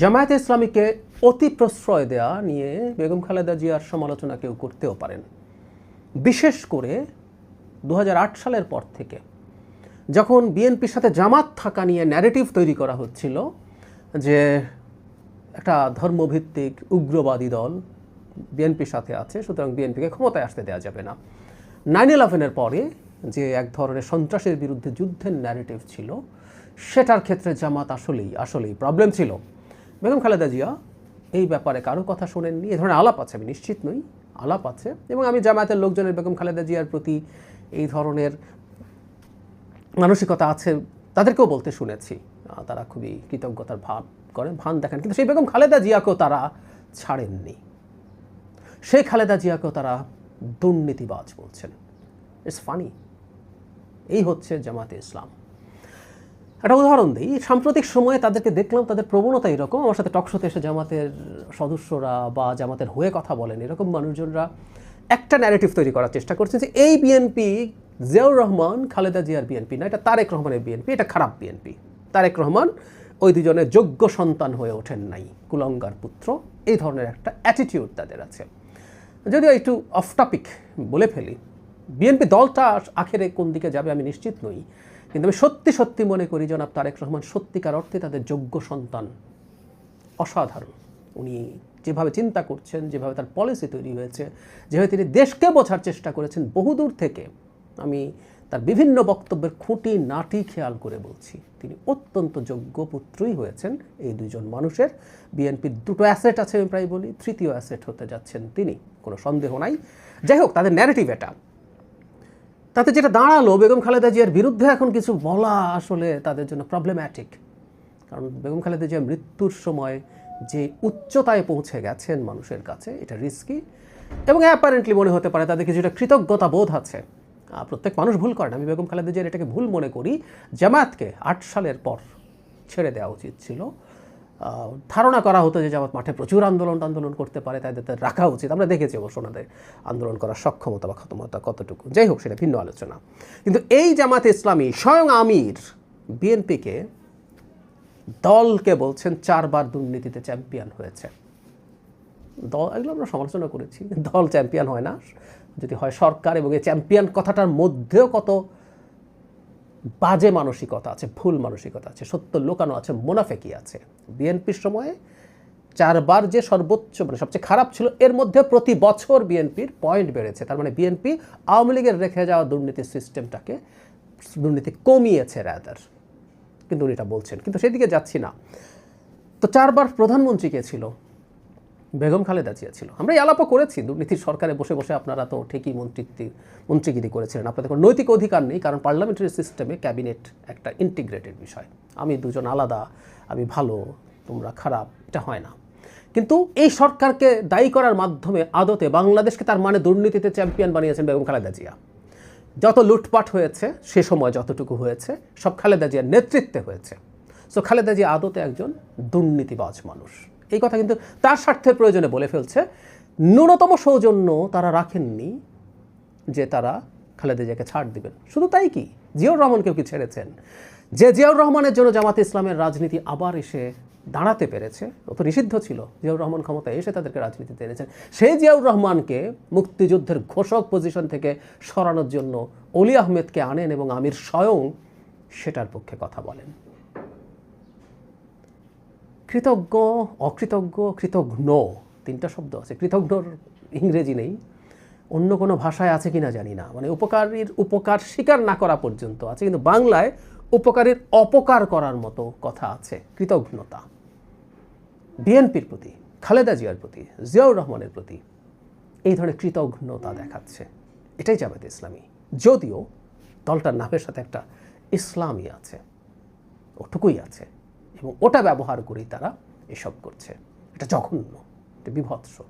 জামায়াতে ইসলামীকে অতি প্রশ্রয় দেয়া নিয়ে বেগম খালেদা জিয়ার সমালোচনা কেউ করতেও পারেন। বিশেষ করে দু হাজার আট সালের পর থেকে যখন বিএনপির সাথে জামাত থাকা নিয়ে ন্যারেটিভ তৈরি করা হচ্ছিল যে একটা ধর্মভিত্তিক উগ্রবাদী দল বিএনপির সাথে আছে, সুতরাং বিএনপিকে ক্ষমতায় আসতে দেওয়া যাবে না। নাইন ইলেভেনের পরে যে এক ধরনের সন্ত্রাসের বিরুদ্ধে যুদ্ধের ন্যারেটিভ ছিল, সেটার ক্ষেত্রে জামাত আসলেই আসলেই প্রবলেম ছিল। বেগম খালেদা জিয়া এই ব্যাপারে কারও কথা শোনেননি। এ ধরনের আলাপ আছে, আমি নিশ্চিত নই। আলাপ আছে এবং আমি জামায়াতের লোকজনের বেগম খালেদা জিয়ার প্রতি এই ধরনের মানসিকতা আছে, তাদেরকেও বলতে শুনেছি। তারা খুবই কৃতজ্ঞতার ভাব করেন, ভান দেখান। কিন্তু সেই বেগম খালেদা জিয়াকেও তারা ছাড়েননি। সেই খালেদা জিয়াকেও তারা দুর্নীতিবাজ বলছেন। ইটস ফানি এই হচ্ছে জামাতে ইসলাম। একটা উদাহরণ দিই। সাম্প্রতিক সময়ে তাদেরকে দেখলাম তাদের প্রবণতা এরকম। আমার সাথে টকশোতে এসে জামাতের সদস্যরা বা জামাতের হয়ে কথা বলেন এরকম মানুষজনরা একটা ন্যারেটিভ তৈরি করার চেষ্টা করছেন যে এই বিএনপি জিয়াউর রহমান, খালেদা জিয়ার বিএনপি না, এটা তারেক রহমানের বিএনপি এটা খারাপ বিএনপি তারেক রহমান ওই দুজনের যোগ্য সন্তান হয়ে ওঠেন নাই, কুলঙ্গার পুত্র। এই ধরনের একটা অ্যাটিটিউড তাদের আছে। যদিও একটু অফ টপিক বলে ফেলি বিএনপি দলটা আখেরে কোন দিকে যাবে আমি নিশ্চিত নই। কিন্তু আমি সত্যি সত্যি মনে করি, জনাব তারেক রহমান, সত্যিকার অর্থে তাদের যোগ্য সন্তান। অসাধারণ। উনি যেভাবে চিন্তা করছেন, যেভাবে তার পলিসি তৈরি হয়েছে, যেভাবে তিনি দেশকে বোঝার চেষ্টা করেছেন বহুদূর থেকে আমি তার বিভিন্ন বক্তব্যের খুঁটি নাটি খেয়াল করে বলছি। তিনি অত্যন্ত যোগ্য পুত্রই হয়েছেন এই দুজন মানুষের। বিএনপির দুটো অ্যাসেট আছে আমি প্রায় বলি, তৃতীয় অ্যাসেট হতে যাচ্ছেন তিনি, কোনো সন্দেহ নাই। যাই হোক, তাদের ন্যারেটিভ এটা। তাতে যেটা দাঁড়াল বেগম খালেদা জিয়ার বিরুদ্ধে এখন কিছু বলা আসলে তাদের জন্য প্রবলেম্যাটিক কারণ বেগম খালেদা জিয়া মৃত্যুর সময় যে উচ্চতায় পৌঁছে গেছেন মানুষের কাছে, এটা রিস্কি এবং অ্যাপারেন্টলি মনে হতে পারে তাদের কিছুটা কৃতজ্ঞতা বোধ আছে। প্রত্যেক মানুষ ভুল করেন। আমি বেগম খালেদা জিয়ার এটাকে ভুল মনে করি। জামায়াতকে আট সালের পর ছেড়ে দেওয়া উচিত ছিল। ধারণা করা হতো যে জামাত মাঠে প্রচুর আন্দোলন আন্দোলন করতে পারে তাদের রাখা উচিত। আমরা দেখেছি অবশ্য ওনাদের আন্দোলন করার সক্ষমতা বা ক্ষমতা কতটুকু। যাই হোক, সেটা ভিন্ন আলোচনা। কিন্তু এই জামাত ইসলামী স্বয়ং আমির বিএনপিকে দলকে বলছেন চারবার দুর্নীতিতে চ্যাম্পিয়ন হয়েছে। দল, এগুলো আমরা সমালোচনা করেছি। দল চ্যাম্পিয়ন হয় না। যদি হয় সরকার এবং এই চ্যাম্পিয়ন কথাটার মধ্যেও কত বাজে মানসিকতা আছে, ভুল মানসিকতা আছে, সত্য লোকানো আছে, মোনাফেকি আছে। বিএনপির সময়ে চারবার যে সর্বোচ্চ মানে সবচেয়ে খারাপ ছিল, এর মধ্যে প্রতি বছর বিএনপির পয়েন্ট বেড়েছে। তার মানে বিএনপি আওয়ামী লীগের রেখে যাওয়া দুর্নীতির সিস্টেমটাকে, দুর্নীতি কমিয়েছে রাদার কিন্তু উনি এটা বলছেন, কিন্তু সেদিকে যাচ্ছি না। তো চারবার প্রধানমন্ত্রী কে ছিল? বেগম খালেদা জিয়া ছিল। আমরা এই আলাপও করেছি, দুর্নীতির সরকারে বসে বসে আপনারা তো ঠিকই মন্ত্রিত্ব মন্ত্রীগিরি করেছিলেন। আপনাদের কোনো নৈতিক অধিকার নেই, কারণ পার্লামেন্টারি সিস্টেমে ক্যাবিনেট একটা ইন্টিগ্রেটেড বিষয়। আমি দুজন আলাদা, আমি ভালো, তোমরা খারাপ, এটা হয় না। কিন্তু এই সরকারকে দায়ী করার মাধ্যমে আদতে বাংলাদেশকে তার মানে দুর্নীতিতে চ্যাম্পিয়ন বানিয়েছেন বেগম খালেদা জিয়া। যত লুটপাট হয়েছে, সে সময় যতটুকু হয়েছে, সব খালেদা জিয়ার নেতৃত্বে হয়েছে। সো খালেদা জিয়া আদতে একজন দুর্নীতিবাজ মানুষ। এই কথা কিন্তু তার স্বার্থের প্রয়োজনে বলে ফেলছে। ন্যূনতম সৌজন্য তারা রাখেননি যে তারা খালেদা ছাড় দিবেন। শুধু তাই কি? জিয়াউর রহমানকেও কি ছেড়েছেন? যে জিয়াউর রহমানের জন্য জামাতে ইসলামের রাজনীতি আবার এসে দাঁড়াতে পেরেছে, ও তো নিষিদ্ধ ছিল। জিয়াউর রহমান ক্ষমতায় এসে তাদেরকে রাজনীতিতে এনেছেন সেই জিয়াউর রহমানকে মুক্তিযুদ্ধের ঘোষক পজিশন থেকে সরানোর জন্য অলি আহমেদকে আনেন এবং আমির স্বয়ং সেটার পক্ষে কথা বলেন। কৃতজ্ঞ, অকৃতজ্ঞ, কৃতঘ্ন, তিনটা শব্দ আছে কৃতজ্ঞর ইংরেজি নেই। অন্য কোনো ভাষায় আছে কিনা জানি না। মানে উপকারীর উপকার স্বীকার না করা পর্যন্ত আছে, কিন্তু বাংলায় উপকারীর অপকার করার মতো কথা আছে কৃতজ্ঞতা বিএনপির প্রতি, খালেদা জিয়ার প্রতি, জিয়াউর রহমানের প্রতি এই ধরনের কৃতজ্ঞতা দেখাচ্ছে। এটাই জামায়াতে ইসলামী। যদিও দলটার নামের সাথে একটা ইসলামই আছে, ওটুকুই আছে। এবং ওটা ব্যবহার করেই তারা এসব করছে। এটা জঘন্য এটা বিভৎস।